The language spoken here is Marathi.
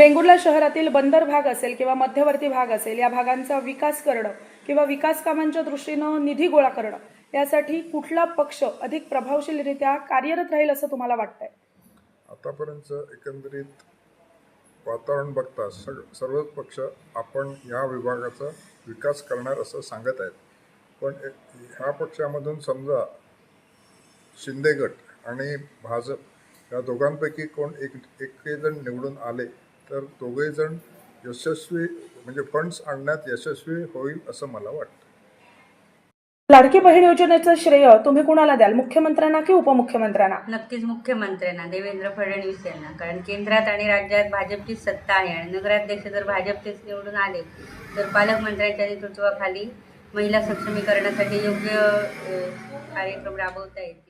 वेंगुर्ला शहरातील बंदर भाग असेल किंवा मध्यवर्ती भाग असेल या भागांचा विकास करणं किंवा विकास कामांच्या दृष्टीनं निधी गोळा करणं यासाठी कुठला पक्ष अधिक प्रभावशीलरित्या कार्यरत राहील असं तुम्हाला वाटतंय? आतापर्यंत एकंदरीत वातावरण बघता सग सर्वच पक्ष आपण या विभागाचा विकास करणार असं सांगत आहेत. पण ह्या पक्षामधून समजा शिंदे गट आणि भाजप या दोघांपैकी कोण एक एक जण निवडून आले तर दोघेही जण यशस्वी म्हणजे फंड्स आणण्यात यशस्वी होईल असं मला वाटतं. लाडकी बहीण योजनेचं श्रेय तुम्ही कुणाला द्याल? मुख्यमंत्र्यांना की उपमुख्यमंत्र्यांना? नक्कीच मुख्यमंत्र्यांना देवेंद्र फडणवीस यांना. कारण केंद्रात आणि राज्यात भाजपचीच सत्ता आहे आणि नगराध्यक्ष जर भाजपचेच निवडून आले तर पालकमंत्र्यांच्या नेतृत्वाखाली महिला सक्षमीकरणासाठी योग्य कार्यक्रम राबवता येतील.